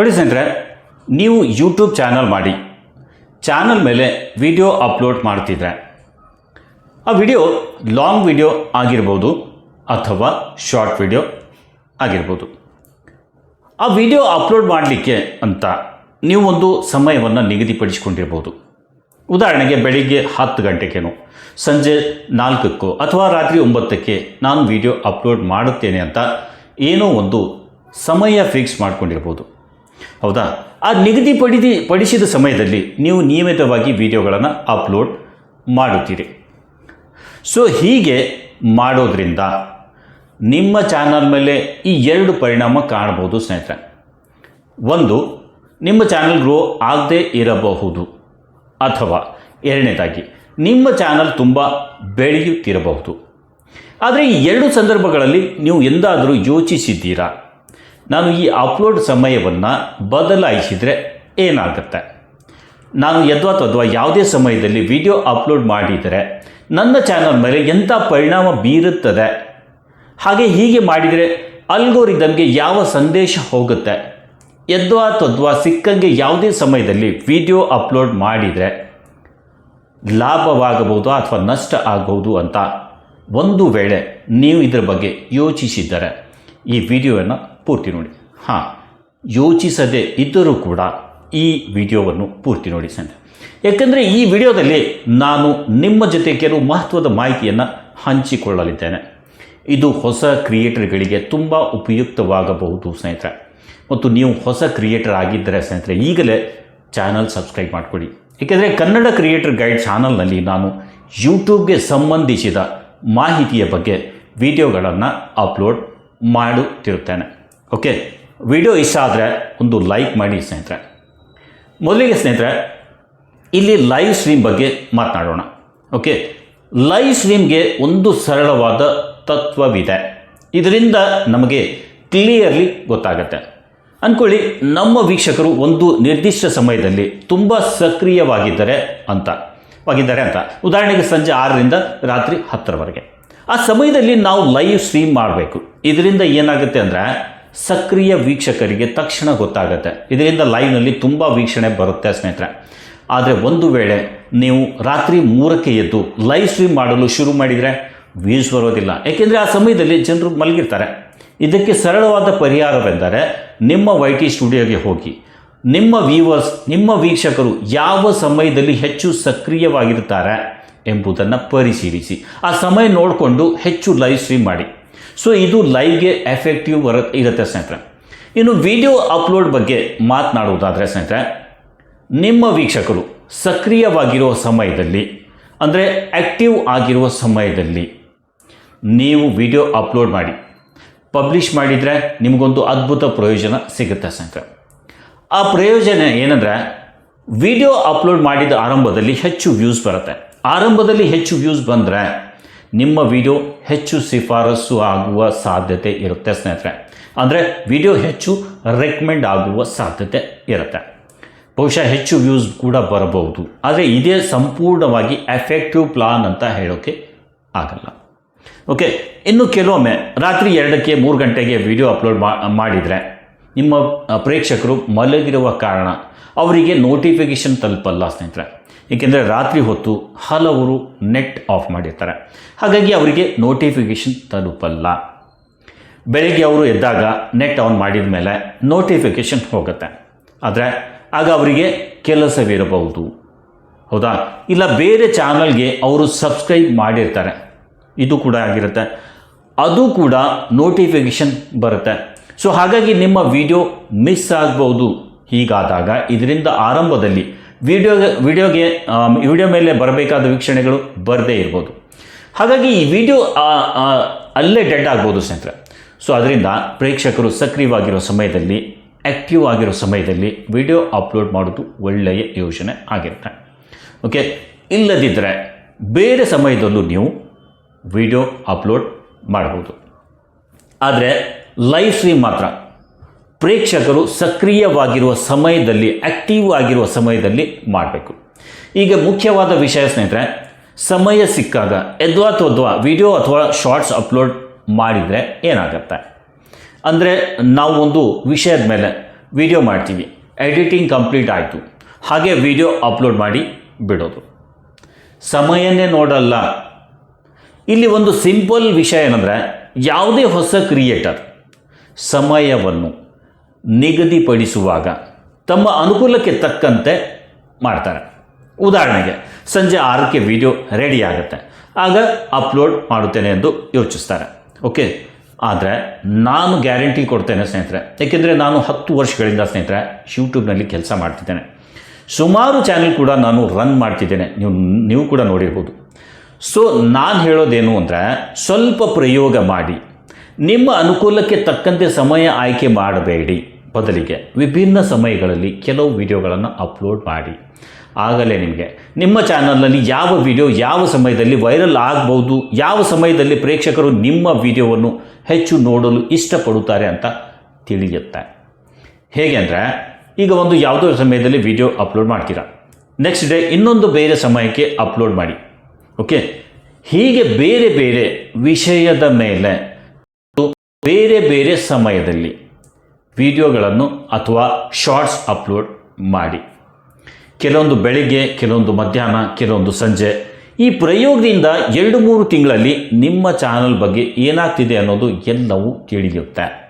ನೋಡಿ ಸ್ನೇಹಿತರೆ, ನೀವು ಯೂಟ್ಯೂಬ್ ಚಾನಲ್ ಮಾಡಿ. ಚಾನಲ್ ಮೇಲೆ ವಿಡಿಯೋ ಅಪ್ಲೋಡ್ ಮಾಡ್ತಿದ್ರೆ. ಆ ವಿಡಿಯೋ ಲಾಂಗ್ ವಿಡಿಯೋ ಆಗಿರ್ಬೋದು ಅಥವಾ ಶಾರ್ಟ್ ವಿಡಿಯೋ ಆಗಿರ್ಬೋದು. ಆ ವಿಡಿಯೋ ಅಪ್ಲೋಡ್ ಮಾಡಲಿಕ್ಕೆ ಅಂತ ನೀವು ಒಂದು ಸಮಯವನ್ನು ನಿಗದಿಪಡಿಸಿಕೊಂಡಿರ್ಬೋದು. ಉದಾಹರಣೆಗೆ ಬೆಳಿಗ್ಗೆ ಹತ್ತು ಗಂಟೆಗೇನು, ಸಂಜೆ ನಾಲ್ಕಕ್ಕೋ ಅಥವಾ ರಾತ್ರಿ ಒಂಬತ್ತಕ್ಕೆ ನಾನು ವಿಡಿಯೋ ಅಪ್ಲೋಡ್ ಮಾಡುತ್ತೇನೆ ಅಂತ ಏನೋ ಒಂದು ಸಮಯ ಫಿಕ್ಸ್ ಮಾಡ್ಕೊಂಡಿರ್ಬೋದು. ಹೌದಾ? ಆ ನಿಗದಿ ಪಡಿದಿ ಪಡಿಸಿದ ಸಮಯದಲ್ಲಿ ನೀವು ನಿಯಮಿತವಾಗಿ ವಿಡಿಯೋಗಳನ್ನು ಅಪ್ಲೋಡ್ ಮಾಡುತ್ತೀರಿ. ಸೊ ಹೀಗೆ ಮಾಡೋದ್ರಿಂದ ನಿಮ್ಮ ಚಾನಲ್ ಮೇಲೆ ಈ ಎರಡು ಪರಿಣಾಮ ಕಾಣಬಹುದು ಸ್ನೇಹಿತರೆ. ಒಂದು, ನಿಮ್ಮ ಚಾನಲ್ ಗ್ರೋ ಆಗದೇ ಇರಬಹುದು ಅಥವಾ ಎರಡನೇದಾಗಿ, ನಿಮ್ಮ ಚಾನಲ್ ತುಂಬ ಬೆಳೆಯುತ್ತಿರಬಹುದು. ಆದರೆ ಈ ಎರಡು ಸಂದರ್ಭಗಳಲ್ಲಿ ನೀವು ಎಂದಾದರೂ ಯೋಚಿಸಿದ್ದೀರಾ? ನಾನು ಈ ಅಪ್ಲೋಡ್ ಸಮಯವನ್ನು ಬದಲಾಯಿಸಿದರೆ ಏನಾಗುತ್ತೆ? ನಾನು ಯದ್ವಾ ತದ್ವಾ ಯಾವುದೇ ಸಮಯದಲ್ಲಿ ವಿಡಿಯೋ ಅಪ್ಲೋಡ್ ಮಾಡಿದರೆ ನನ್ನ ಚಾನಲ್ ಮೇಲೆ ಎಂಥ ಪರಿಣಾಮ ಬೀರುತ್ತದೆ? ಹಾಗೆ ಹೀಗೆ ಮಾಡಿದರೆ ಅಲ್ಗೋರಿದಮ್ಗೆ ಯಾವ ಸಂದೇಶ ಹೋಗುತ್ತೆ? ಯದ್ವಾ ತದ್ವಾ ಸಿಕ್ಕಂಗೆ ಯಾವುದೇ ಸಮಯದಲ್ಲಿ ವಿಡಿಯೋ ಅಪ್ಲೋಡ್ ಮಾಡಿದರೆ ಲಾಭವಾಗಬಹುದು ಅಥವಾ ನಷ್ಟ ಆಗಬಹುದು ಅಂತ ಒಂದು ವೇಳೆ ನೀವು ಇದರ ಬಗ್ಗೆ ಯೋಚಿಸಿದ್ದರೆ ಈ ವಿಡಿಯೋವನ್ನು ಪೂರ್ತಿ ನೋಡಿ. ಹಾಂ, ಯೋಚಿಸದೇ ಇದ್ದರೂ ಕೂಡ ಈ ವಿಡಿಯೋವನ್ನು ಪೂರ್ತಿ ನೋಡಿ ಸ್ನೇಹಿತರೆ ಯಾಕೆಂದರೆ ಈ ವಿಡಿಯೋದಲ್ಲಿ ನಾನು ನಿಮ್ಮ ಜೊತೆ ಕೆಲವು ಮಹತ್ವದ ಮಾಹಿತಿಯನ್ನು ಹಂಚಿಕೊಳ್ಳಲಿದ್ದೇನೆ. ಇದು ಹೊಸ ಕ್ರಿಯೇಟರ್ಗಳಿಗೆ ತುಂಬ ಉಪಯುಕ್ತವಾಗಬಹುದು ಸ್ನೇಹಿತರೆ. ಮತ್ತು ನೀವು ಹೊಸ ಕ್ರಿಯೇಟರ್ ಆಗಿದ್ದರೆ ಸ್ನೇಹಿತರೆ, ಈಗಲೇ ಚಾನಲ್ ಸಬ್ಸ್ಕ್ರೈಬ್ ಮಾಡಿಕೊಡಿ. ಏಕೆಂದರೆ ಕನ್ನಡ ಕ್ರಿಯೇಟರ್ ಗೈಡ್ ಚಾನಲ್ನಲ್ಲಿ ನಾನು ಯೂಟ್ಯೂಬ್ಗೆ ಸಂಬಂಧಿಸಿದ ಮಾಹಿತಿಯ ಬಗ್ಗೆ ವಿಡಿಯೋಗಳನ್ನು ಅಪ್ಲೋಡ್ ಮಾಡುತ್ತಿರುತ್ತೇನೆ. ಓಕೆ ವಿಡಿಯೋ ಇಷ್ಟ ಆದರೆ ಒಂದು ಲೈಕ್ ಮಾಡಿ ಸ್ನೇಹಿತರೆ. ಮೊದಲಿಗೆ ಸ್ನೇಹಿತರೆ, ಇಲ್ಲಿ ಲೈವ್ ಸ್ಟ್ರೀಮ್ ಬಗ್ಗೆ ಮಾತನಾಡೋಣ. ಓಕೆ ಲೈವ್ ಸ್ಟ್ರೀಮ್ಗೆ ಒಂದು ಸರಳವಾದ ತತ್ವವಿದೆ. ಇದರಿಂದ ನಮಗೆ ಕ್ಲಿಯರ್ಲಿ ಗೊತ್ತಾಗುತ್ತೆ. ಅಂದ್ಕೊಳ್ಳಿ ನಮ್ಮ ವೀಕ್ಷಕರು ಒಂದು ನಿರ್ದಿಷ್ಟ ಸಮಯದಲ್ಲಿ ತುಂಬ ಸಕ್ರಿಯವಾಗಿದ್ದಾರೆ ಅಂತ. ವಾಗಿದ್ದಾರೆ ಅಂತ. ಉದಾಹರಣೆಗೆ ಸಂಜೆ ಆರರಿಂದ ರಾತ್ರಿ ಹತ್ತರವರೆಗೆ. ಆ ಸಮಯದಲ್ಲಿ ನಾವು ಲೈವ್ ಸ್ಟ್ರೀಮ್ ಮಾಡಬೇಕು. ಇದರಿಂದ ಏನಾಗುತ್ತೆ ಅಂದರೆ ಸಕ್ರಿಯ ವೀಕ್ಷಕರಿಗೆ ತಕ್ಷಣ ಗೊತ್ತಾಗುತ್ತೆ. ಇದರಿಂದ ಲೈವ್ನಲ್ಲಿ ತುಂಬ ವೀಕ್ಷಣೆ ಬರುತ್ತೆ ಸ್ನೇಹಿತರೆ. ಆದರೆ ಒಂದು ವೇಳೆ ನೀವು ರಾತ್ರಿ ಮೂರಕ್ಕೆ ಎದ್ದು ಲೈವ್ ಸ್ಟ್ರೀಮ್ ಮಾಡಲು ಶುರು ಮಾಡಿದರೆ ವ್ಯೂಸ್ ಬರೋದಿಲ್ಲ. ಏಕೆಂದರೆ ಆ ಸಮಯದಲ್ಲಿ ಜನರು ಮಲಗಿರ್ತಾರೆ. ಇದಕ್ಕೆ ಸರಳವಾದ ಪರಿಹಾರವೆಂದರೆ ನಿಮ್ಮ ವೈ ಟಿ ಸ್ಟುಡಿಯೋಗೆ ಹೋಗಿ. ನಿಮ್ಮ ವ್ಯೂವರ್ಸ್ ನಿಮ್ಮ ವೀಕ್ಷಕರು ಯಾವ ಸಮಯದಲ್ಲಿ ಹೆಚ್ಚು ಸಕ್ರಿಯವಾಗಿರ್ತಾರೆ ಎಂಬುದನ್ನು ಪರಿಶೀಲಿಸಿ. ಆ ಸಮಯ ನೋಡಿಕೊಂಡು ಹೆಚ್ಚು ಲೈವ್ ಸ್ಟ್ರೀಮ್ ಮಾಡಿ. ಸೊ ಇದು ಲೈವ್ಗೆ ಎಫೆಕ್ಟಿವ್ ಬರ ಇರುತ್ತೆ ಸ್ನೇಹಿತರೆ. ಇನ್ನು ವಿಡಿಯೋ ಅಪ್ಲೋಡ್ ಬಗ್ಗೆ ಮಾತನಾಡುವುದಾದರೆ ಸ್ನೇಹಿತರೆ, ನಿಮ್ಮ ವೀಕ್ಷಕರು ಸಕ್ರಿಯವಾಗಿರುವ ಸಮಯದಲ್ಲಿ, ಅಂದರೆ ಆ್ಯಕ್ಟಿವ್ ಆಗಿರುವ ಸಮಯದಲ್ಲಿ, ನೀವು ವಿಡಿಯೋ ಅಪ್ಲೋಡ್ ಮಾಡಿ ಪಬ್ಲಿಷ್ ಮಾಡಿದರೆ ನಿಮಗೊಂದು ಅದ್ಭುತ ಪ್ರಯೋಜನ ಸಿಗುತ್ತೆ ಸ್ನೇಹಿತರೆ. ಆ ಪ್ರಯೋಜನ ಏನಂದರೆ ವಿಡಿಯೋ ಅಪ್ಲೋಡ್ ಮಾಡಿದ ಆರಂಭದಲ್ಲಿ ಹೆಚ್ಚು ವ್ಯೂಸ್ ಬರುತ್ತೆ. ಆರಂಭದಲ್ಲಿ ಹೆಚ್ಚು ವ್ಯೂಸ್ ಬಂದರೆ ನಿಮ್ಮ ವಿಡಿಯೋ ಹೆಚ್ಚು ಶಿಫಾರಸು ಆಗುವ ಸಾಧ್ಯತೆ ಇರುತ್ತೆ ಸ್ನೇಹಿತರೆ. ಅಂದರೆ ವಿಡಿಯೋ ಹೆಚ್ಚು ರೆಕಮೆಂಡ್ ಆಗುವ ಸಾಧ್ಯತೆ ಇರುತ್ತೆ. ಬಹುಶಃ ಹೆಚ್ಚು ವ್ಯೂಸ್ ಕೂಡ ಬರಬಹುದು. ಆದರೆ ಇದೇ ಸಂಪೂರ್ಣವಾಗಿ ಎಫೆಕ್ಟಿವ್ ಪ್ಲಾನ್ ಅಂತ ಹೇಳೋಕ್ಕೆ ಆಗಲ್ಲ. ಓಕೆ ಇನ್ನು ಕೆಲವೊಮ್ಮೆ ರಾತ್ರಿ ಎರಡಕ್ಕೆ ಮೂರು ಗಂಟೆಗೆ ವಿಡಿಯೋ ಅಪ್ಲೋಡ್ ಮಾಡಿದರೆ ನಿಮ್ಮ ಪ್ರೇಕ್ಷಕರು ಮಲಗಿರುವ ಕಾರಣ ಅವರಿಗೆ ನೋಟಿಫಿಕೇಷನ್ ತಲುಪಲ್ಲ ಸ್ನೇಹಿತರೆ. ಏಕೆಂದರೆ ರಾತ್ರಿ ಹೊತ್ತು ಹಲವರು ನೆಟ್ ಆಫ್ ಮಾಡಿರ್ತಾರೆ. ಹಾಗಾಗಿ ಅವರಿಗೆ ನೋಟಿಫಿಕೇಷನ್ ತಲುಪಲ್ಲ. ಬೆಳಗ್ಗೆ ಅವರು ಎದ್ದಾಗ ನೆಟ್ ಆನ್ ಮಾಡಿದ ಮೇಲೆ ನೋಟಿಫಿಕೇಷನ್ ಹೋಗುತ್ತೆ. ಆದರೆ ಆಗ ಅವರಿಗೆ ಕೆಲಸವಿರಬಹುದು. ಹೌದಾ? ಇಲ್ಲ, ಬೇರೆ ಚಾನಲ್ಗೆ ಅವರು ಸಬ್ಸ್ಕ್ರೈಬ್ ಮಾಡಿರ್ತಾರೆ. ಇದು ಕೂಡ ಆಗಿರುತ್ತೆ. ಅದು ಕೂಡ ನೋಟಿಫಿಕೇಷನ್ ಬರುತ್ತೆ. ಸೊ ಹಾಗಾಗಿ ನಿಮ್ಮ ವಿಡಿಯೋ ಮಿಸ್ ಆಗ್ಬೋದು ಹೀಗಾದಾಗ ಇದರಿಂದ ಆರಂಭದಲ್ಲಿ ವಿಡಿಯೋಗೆ ವಿಡಿಯೋಗೆ ವಿಡಿಯೋ ಮೇಲೆ ಬರಬೇಕಾದ ವೀಕ್ಷಣೆಗಳು ಬರದೇ ಇರ್ಬೋದು. ಹಾಗಾಗಿ ಈ ವಿಡಿಯೋ ಅಲ್ಲೇ ಡೆಡ್ ಆಗ್ಬೋದು ಸ್ನೇಹಿತರೆ. ಸೊ ಅದರಿಂದ ಪ್ರೇಕ್ಷಕರು ಸಕ್ರಿಯವಾಗಿರೋ ಸಮಯದಲ್ಲಿ ಆ್ಯಕ್ಟಿವ್ ಆಗಿರೋ ಸಮಯದಲ್ಲಿ ವಿಡಿಯೋ ಅಪ್ಲೋಡ್ ಮಾಡೋದು ಒಳ್ಳೆಯ ಯೋಜನೆ ಆಗಿರುತ್ತೆ. ಓಕೆ ಇಲ್ಲದಿದ್ದರೆ ಬೇರೆ ಸಮಯದಲ್ಲೂ ನೀವು ವಿಡಿಯೋ ಅಪ್ಲೋಡ್ ಮಾಡಬಹುದು. ಆದರೆ ಲೈವ್ ಸ್ಟ್ರೀಮ್ ಮಾತ್ರ. ಪ್ರೇಕ್ಷಕರು ಸಕ್ರಿಯವಾಗಿರುವ ಸಮಯದಲ್ಲಿ ಆ್ಯಕ್ಟಿವ್ ಆಗಿರುವ ಸಮಯದಲ್ಲಿ ಮಾಡಬೇಕು. ಈಗ ಮುಖ್ಯವಾದ ವಿಷಯ ಸ್ನೇಹಿತರೆ, ಸಮಯ ಸಿಕ್ಕಾಗ ಎದ್ವಾ ಅಥವಾ ವಿಡಿಯೋ ಅಥವಾ ಶಾರ್ಟ್ಸ್ ಅಪ್ಲೋಡ್ ಮಾಡಿದರೆ ಏನಾಗುತ್ತೆ? ಅಂದರೆ ನಾವು ಒಂದು ವಿಷಯದ ಮೇಲೆ ವಿಡಿಯೋ ಮಾಡ್ತೀವಿ ಎಡಿಟಿಂಗ್ ಕಂಪ್ಲೀಟ್ ಆಯಿತು, ಹಾಗೆ ವಿಡಿಯೋ ಅಪ್ಲೋಡ್ ಮಾಡಿ ಬಿಡೋದು. ಸಮಯನೇ ನೋಡಲ್ಲ. ಇಲ್ಲಿ ಒಂದು ಸಿಂಪಲ್ ವಿಷಯ ಏನಂದರೆ, ಯಾವುದೇ ಹೊಸ ಕ್ರಿಯೇಟರ್ ಸಮಯವನ್ನು ನಿಗದಿಪಡಿಸುವಾಗ ತಮ್ಮ ಅನುಕೂಲಕ್ಕೆ ತಕ್ಕಂತೆ ಮಾಡ್ತಾರೆ. ಉದಾಹರಣೆಗೆ, ಸಂಜೆ ಆರಕ್ಕೆ ವಿಡಿಯೋ ರೆಡಿ ಆಗುತ್ತೆ. ಆಗ ಅಪ್ಲೋಡ್ ಮಾಡುತ್ತೇನೆ ಎಂದು ಯೋಚಿಸ್ತಾರೆ. ಓಕೆ ಆದರೆ ನಾನು ಗ್ಯಾರಂಟಿ ಕೊಡ್ತೇನೆ ಸ್ನೇಹಿತರೆ, ಏಕೆಂದರೆ ನಾನು ಹತ್ತು ವರ್ಷಗಳಿಂದ ಸ್ನೇಹಿತರೆ ಯೂಟ್ಯೂಬ್ನಲ್ಲಿ ಕೆಲಸ ಮಾಡ್ತಿದ್ದೇನೆ. ಸುಮಾರು ಚಾನೆಲ್ ಕೂಡ ನಾನು ರನ್ ಮಾಡ್ತಿದ್ದೇನೆ. ನೀವು ನೀವು ಕೂಡ ನೋಡಿರ್ಬೋದು. ಸೊ ನಾನು ಹೇಳೋದೇನು ಅಂದರೆ ಸ್ವಲ್ಪ ಪ್ರಯೋಗ ಮಾಡಿ ನಿಮ್ಮ ಅನುಕೂಲಕ್ಕೆ ತಕ್ಕಂತೆ ಸಮಯ ಆಯ್ಕೆ ಮಾಡಬೇಡಿ. ಬದಲಿಗೆ ವಿಭಿನ್ನ ಸಮಯಗಳಲ್ಲಿ ಕೆಲವು ವಿಡಿಯೋಗಳನ್ನು ಅಪ್ಲೋಡ್ ಮಾಡಿ. ಆಗಲೇ ನಿಮಗೆ, ನಿಮ್ಮ ಚಾನಲ್ನಲ್ಲಿ ಯಾವ ವಿಡಿಯೋ ಯಾವ ಸಮಯದಲ್ಲಿ ವೈರಲ್ ಆಗ್ಬೋದು, ಯಾವ ಸಮಯದಲ್ಲಿ ಪ್ರೇಕ್ಷಕರು ನಿಮ್ಮ ವಿಡಿಯೋವನ್ನು ಹೆಚ್ಚು ನೋಡಲು ಇಷ್ಟಪಡುತ್ತಾರೆ ಅಂತ ತಿಳಿಯುತ್ತೆ. ಹೇಗೆ ಅಂದರೆ, ಈಗ ಒಂದು ಯಾವುದೋ ಸಮಯದಲ್ಲಿ ವಿಡಿಯೋ ಅಪ್ಲೋಡ್ ಮಾಡ್ತೀರಾ. ನೆಕ್ಸ್ಟ್ ಡೇ ಇನ್ನೊಂದು ಬೇರೆ ಸಮಯಕ್ಕೆ ಅಪ್ಲೋಡ್ ಮಾಡಿ. ಓಕೆ? ಹೀಗೆ ಬೇರೆ ಬೇರೆ ವಿಷಯದ ಮೇಲೆ ಬೇರೆ ಬೇರೆ ಸಮಯದಲ್ಲಿ ವಿಡಿಯೋಗಳನ್ನು ಅಥವಾ ಶಾರ್ಟ್ಸ್ ಅಪ್ಲೋಡ್ ಮಾಡಿ. ಕೆಲವೊಂದು ಬೆಳಿಗ್ಗೆ, ಕೆಲವೊಂದು ಮಧ್ಯಾಹ್ನ, ಕೆಲವೊಂದು ಸಂಜೆ. ಈ ಪ್ರಯೋಗದಿಂದ ಎರಡು ಮೂರು ತಿಂಗಳಲ್ಲಿ ನಿಮ್ಮ ಚಾನಲ್ ಬಗ್ಗೆ ಏನಾಗ್ತಿದೆ ಅನ್ನೋದು ಎಲ್ಲವೂ ತಿಳಿಯುತ್ತೆ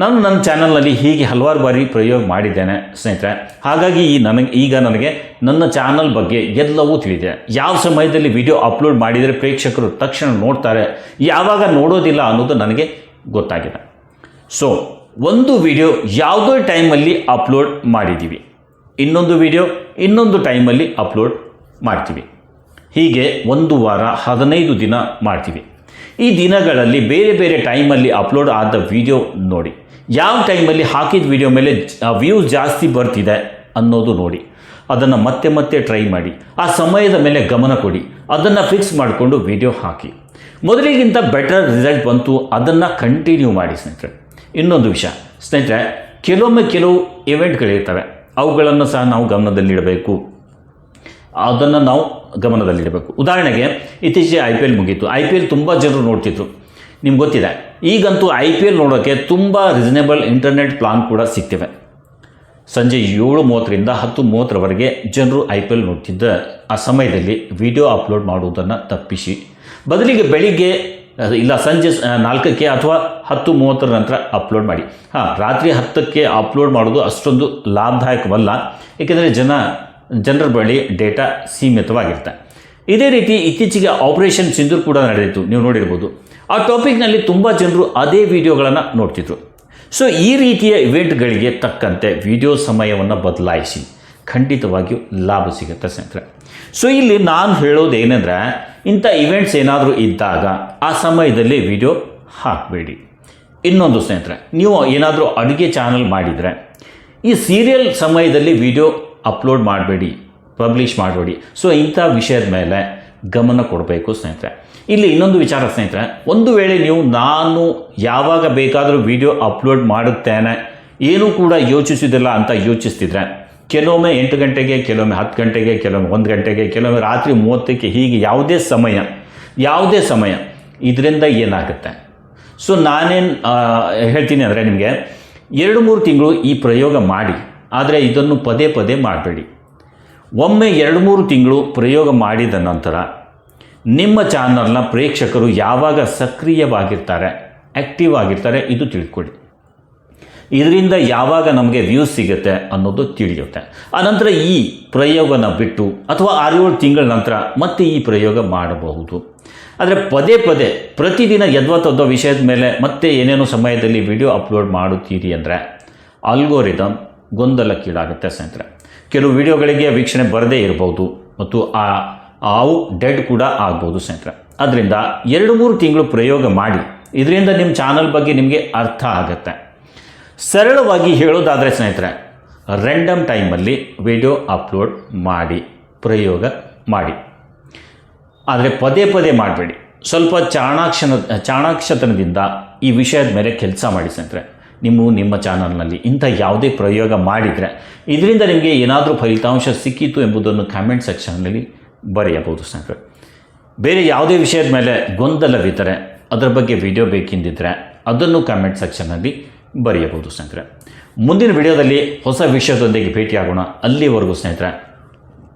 ನಾನು ನನ್ನ ಚಾನಲ್ನಲ್ಲಿ ಹೀಗೆ ಹಲವಾರು ಬಾರಿ ಪ್ರಯೋಗ ಮಾಡಿದ್ದೇನೆ, ಸ್ನೇಹಿತರೆ. ಹಾಗಾಗಿ ಈ ನನಗೆ, ಈಗ ನನಗೆ ನನ್ನ ಚಾನಲ್ ಬಗ್ಗೆ ಎಲ್ಲವೂ ತಿಳಿದೆ ಯಾವ ಸಮಯದಲ್ಲಿ ವಿಡಿಯೋ ಅಪ್ಲೋಡ್ ಮಾಡಿದರೆ ಪ್ರೇಕ್ಷಕರು ತಕ್ಷಣ ನೋಡ್ತಾರೆ, ಯಾವಾಗ ನೋಡೋದಿಲ್ಲ ಅನ್ನೋದು ನನಗೆ ಗೊತ್ತಾಗಿದೆ. ಸೊ ಒಂದು ವಿಡಿಯೋ ಯಾವುದೋ ಟೈಮಲ್ಲಿ ಅಪ್ಲೋಡ್ ಮಾಡಿದ್ದೀವಿ. ಇನ್ನೊಂದು ವಿಡಿಯೋ ಇನ್ನೊಂದು ಟೈಮಲ್ಲಿ ಅಪ್ಲೋಡ್ ಮಾಡ್ತೀವಿ. ಹೀಗೆ ಒಂದು ವಾರ, ಹದಿನೈದು ದಿನ ಮಾಡ್ತೀವಿ. ಈ ದಿನಗಳಲ್ಲಿ ಬೇರೆ ಬೇರೆ ಟೈಮಲ್ಲಿ ಅಪ್ಲೋಡ್ ಆದ ವಿಡಿಯೋ ನೋಡಿ. ಯಾವ ಟೈಮಲ್ಲಿ ಹಾಕಿದ ವಿಡಿಯೋ ಮೇಲೆ ವ್ಯೂಸ್ ಜಾಸ್ತಿ ಬರ್ತಿದೆ ಅನ್ನೋದು ನೋಡಿ. ಅದನ್ನು ಮತ್ತೆ ಮತ್ತೆ ಟ್ರೈ ಮಾಡಿ. ಆ ಸಮಯದ ಮೇಲೆ ಗಮನ ಕೊಡಿ. ಅದನ್ನು ಫಿಕ್ಸ್ ಮಾಡಿಕೊಂಡು ವಿಡಿಯೋ ಹಾಕಿ. ಮೊದಲಿಗಿಂತ ಬೆಟರ್ ರಿಸಲ್ಟ್ ಬಂತು. ಅದನ್ನು ಕಂಟಿನ್ಯೂ ಮಾಡಿ ಸ್ನೇಹಿತರೆ. ಇನ್ನೊಂದು ವಿಷಯ. ಸ್ನೇಹಿತರೆ, ಕೆಲವೊಮ್ಮೆ ಕೆಲವು ಇವೆಂಟ್ಗಳಿರ್ತವೆ ಅವುಗಳನ್ನು ಸಹ ನಾವು ಗಮನದಲ್ಲಿಡಬೇಕು ಅದನ್ನು ನಾವು ಗಮನದಲ್ಲಿಡಬೇಕು. ಉದಾಹರಣೆಗೆ, ಇತ್ತೀಚೆಗೆ ಐ ಪಿ ಎಲ್ ಮುಗೀತು. ಐ ಪಿ ಎಲ್ ತುಂಬ ಜನರು ನೋಡ್ತಿದ್ರು. ನಿಮ್ಗೆ ಗೊತ್ತಿದೆ. ಈಗಂತೂ ಐ ಪಿ ಎಲ್ ನೋಡೋಕ್ಕೆ ತುಂಬ ರೀಸನೇಬಲ್ ಇಂಟರ್ನೆಟ್ ಪ್ಲಾನ್ ಕೂಡ ಸಿಗ್ತಿವೆ. ಸಂಜೆ ಏಳು ಮೂವತ್ತರಿಂದ ಹತ್ತು ಮೂವತ್ತರವರೆಗೆ ಜನರು ಐ ಪಿ ಎಲ್ ನೋಡ್ತಿದ್ದ ಆ ಸಮಯದಲ್ಲಿ ವಿಡಿಯೋ ಅಪ್ಲೋಡ್ ಮಾಡುವುದನ್ನು ತಪ್ಪಿಸಿ. ಬದಲಿಗೆ ಬೆಳಿಗ್ಗೆ ಇಲ್ಲ ಸಂಜೆ ನಾಲ್ಕಕ್ಕೆ ಅಥವಾ ಹತ್ತು ಮೂವತ್ತರ ನಂತರ ಅಪ್ಲೋಡ್ ಮಾಡಿ. ಹಾಂ, ರಾತ್ರಿ ಹತ್ತಕ್ಕೆ ಅಪ್ಲೋಡ್ ಮಾಡೋದು ಅಷ್ಟೊಂದು ಲಾಭದಾಯಕವಲ್ಲ. ಏಕೆಂದರೆ ಜನ, ಜನರ ಬಳಿ ಡೇಟಾ ಸೀಮಿತವಾಗಿರುತ್ತೆ. ಇದೇ ರೀತಿ ಇತ್ತೀಚೆಗೆ ಆಪರೇಷನ್ ಸಿಂಧೂರ್ ಕೂಡ ನಡೆದಿತ್ತು. ನೀವು ನೋಡಿರ್ಬೋದು. ಆ ಟಾಪಿಕ್ನಲ್ಲಿ ತುಂಬ ಜನರು ಅದೇ ವಿಡಿಯೋಗಳನ್ನು ನೋಡ್ತಿದ್ರು. ಸೊ ಈ ರೀತಿಯ ಇವೆಂಟ್ಗಳಿಗೆ ತಕ್ಕಂತೆ ವಿಡಿಯೋ ಸಮಯವನ್ನು ಬದಲಾಯಿಸಿ ಖಂಡಿತವಾಗಿಯೂ ಲಾಭ ಸಿಗುತ್ತೆ ಸ್ನೇಹಿತರೆ. ಸೊ ಇಲ್ಲಿ ನಾನು ಹೇಳೋದು ಏನಂದರೆ, ಇಂಥ ಇವೆಂಟ್ಸ್ ಏನಾದರೂ ಇದ್ದಾಗ ಆ ಸಮಯದಲ್ಲಿ ವಿಡಿಯೋ ಹಾಕಬೇಡಿ. ಇನ್ನೊಂದು ಸ್ನೇಹಿತರೆ, ನೀವು ಏನಾದರೂ ಅಡುಗೆ ಚಾನಲ್ ಮಾಡಿದರೆ, ಈ ಸೀರಿಯಲ್ ಸಮಯದಲ್ಲಿ ವಿಡಿಯೋ ಅಪ್ಲೋಡ್ ಮಾಡಬೇಡಿ. ಪಬ್ಲಿಷ್ ಮಾಡಬೇಡಿ. ಸೊ ಇಂಥ ವಿಷಯದ ಮೇಲೆ ಗಮನ ಕೊಡಬೇಕು ಸ್ನೇಹಿತರೆ. ಇಲ್ಲಿ ಇನ್ನೊಂದು ವಿಚಾರ ಸ್ನೇಹಿತರೆ. ಒಂದು ವೇಳೆ ನೀವು ನಾನು ಯಾವಾಗ ಬೇಕಾದರೂ ವಿಡಿಯೋ ಅಪ್ಲೋಡ್ ಮಾಡುತ್ತೇನೆ, ಏನೂ ಕೂಡ ಯೋಚಿಸಿದಿಲ್ಲ ಅಂತ ಯೋಚಿಸ್ತಿದ್ರೆ, ಕೆಲವೊಮ್ಮೆ ಎಂಟು ಗಂಟೆಗೆ, ಕೆಲವೊಮ್ಮೆ ಹತ್ತು ಗಂಟೆಗೆ, ಕೆಲವೊಮ್ಮೆ ಒಂದು ಗಂಟೆಗೆ, ಕೆಲವೊಮ್ಮೆ ರಾತ್ರಿ ಮೂವತ್ತಕ್ಕೆ ಹೀಗೆ ಯಾವುದೇ ಸಮಯ ಯಾವುದೇ ಸಮಯ ಇದರಿಂದ ಏನಾಗುತ್ತೆ? ಸೊ ನಾನೇನು ಹೇಳ್ತೀನಿ ಅಂದರೆ ನಿಮಗೆ ಎರಡು ಮೂರು ತಿಂಗಳು ಈ ಪ್ರಯೋಗ ಮಾಡಿ, ಆದರೆ ಇದನ್ನು ಪದೇ ಪದೇ ಮಾಡಬೇಡಿ. ಒಮ್ಮೆ ಎರಡು ಮೂರು ತಿಂಗಳು ಪ್ರಯೋಗ ಮಾಡಿದ ನಂತರ ನಿಮ್ಮ ಚಾನಲ್ನ ಪ್ರೇಕ್ಷಕರು ಯಾವಾಗ ಸಕ್ರಿಯವಾಗಿರ್ತಾರೆ ಆ್ಯಕ್ಟಿವ್ ಆಗಿರ್ತಾರೆ ಇದು ತಿಳ್ಕೊಳ್ಳಿ. ಇದರಿಂದ ಯಾವಾಗ ನಮಗೆ ವ್ಯೂಸ್ ಸಿಗುತ್ತೆ ಅನ್ನೋದು ತಿಳಿಯುತ್ತೆ. ಆನಂತರ ಈ ಪ್ರಯೋಗನ ಬಿಟ್ಟು ಅಥವಾ ಆರು ಏಳು ತಿಂಗಳ ನಂತರ ಮತ್ತೆ ಈ ಪ್ರಯೋಗ ಮಾಡಬಹುದು. ಆದರೆ ಪದೇ ಪದೇ ಪ್ರತಿದಿನ ಯದ್ವತ್ತದ್ವ ವಿಷಯದ ಮೇಲೆ ಮತ್ತೆ ಏನೇನೋ ಸಮಯದಲ್ಲಿ ವಿಡಿಯೋ ಅಪ್ಲೋಡ್ ಮಾಡುತ್ತೀರಿ ಅಂದರೆ ಅಲ್ಗೋರಿದಮ್ ಗೊಂದಲಕ್ಕೀಡಾಗುತ್ತೆ ಸ್ನೇಹಿತರೆ. ಕೆಲವು ವಿಡಿಯೋಗಳಿಗೆ ವೀಕ್ಷಣೆ ಬರದೇ ಇರಬಹುದು ಮತ್ತು ಆ ಹಾವು ಡೆಡ್ ಕೂಡ ಆಗ್ಬೋದು ಸ್ನೇಹಿತರೆ. ಅದರಿಂದ ಎರಡು ಮೂರು ತಿಂಗಳು ಪ್ರಯೋಗ ಮಾಡಿ, ಇದರಿಂದ ನಿಮ್ಮ ಚಾನಲ್ ಬಗ್ಗೆ ನಿಮಗೆ ಅರ್ಥ ಆಗುತ್ತೆ. ಸರಳವಾಗಿ ಹೇಳೋದಾದರೆ ಸ್ನೇಹಿತರೆ ರೆಂಡಮ್ ಟೈಮಲ್ಲಿ ವಿಡಿಯೋ ಅಪ್ಲೋಡ್ ಮಾಡಿ, ಪ್ರಯೋಗ ಮಾಡಿ. ಆದರೆ ಪದೇ ಪದೇ ಮಾಡಬೇಡಿ. ಸ್ವಲ್ಪ ಚಾಣಾಕ್ಷನ, ಚಾಣಾಕ್ಷತನದಿಂದ ಈ ವಿಷಯದ ಮೇಲೆ ಕೆಲಸ ಮಾಡಿ ಸ್ನೇಹಿತರೆ. ನೀವು ನಿಮ್ಮ ಚಾನಲ್ನಲ್ಲಿ ಇಂಥ ಯಾವುದೇ ಪ್ರಯೋಗ ಮಾಡಿದರೆ ಇದರಿಂದ ನಿಮಗೆ ಏನಾದರೂ ಫಲಿತಾಂಶ ಸಿಕ್ಕಿತು ಎಂಬುದನ್ನು ಕಾಮೆಂಟ್ ಸೆಕ್ಷನ್ನಲ್ಲಿ ಬರೆಯಬಹುದು ಸ್ನೇಹಿತರೆ. ಬೇರೆ ಯಾವುದೇ ವಿಷಯದ ಮೇಲೆ ಗೊಂದಲವಿದ್ದರೆ ಅದರ ಬಗ್ಗೆ ವಿಡಿಯೋ ಬೇಕೆಂದಿದ್ದರೆ ಅದನ್ನು ಕಾಮೆಂಟ್ ಸೆಕ್ಷನ್ನಲ್ಲಿ ಬರೆಯಬಹುದು ಸ್ನೇಹಿತರೆ. ಮುಂದಿನ ವಿಡಿಯೋದಲ್ಲಿ ಹೊಸ ವಿಷಯದೊಂದಿಗೆ ಭೇಟಿಯಾಗೋಣ. ಅಲ್ಲಿವರೆಗೂ ಸ್ನೇಹಿತರೆ,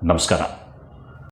ನಮಸ್ಕಾರ.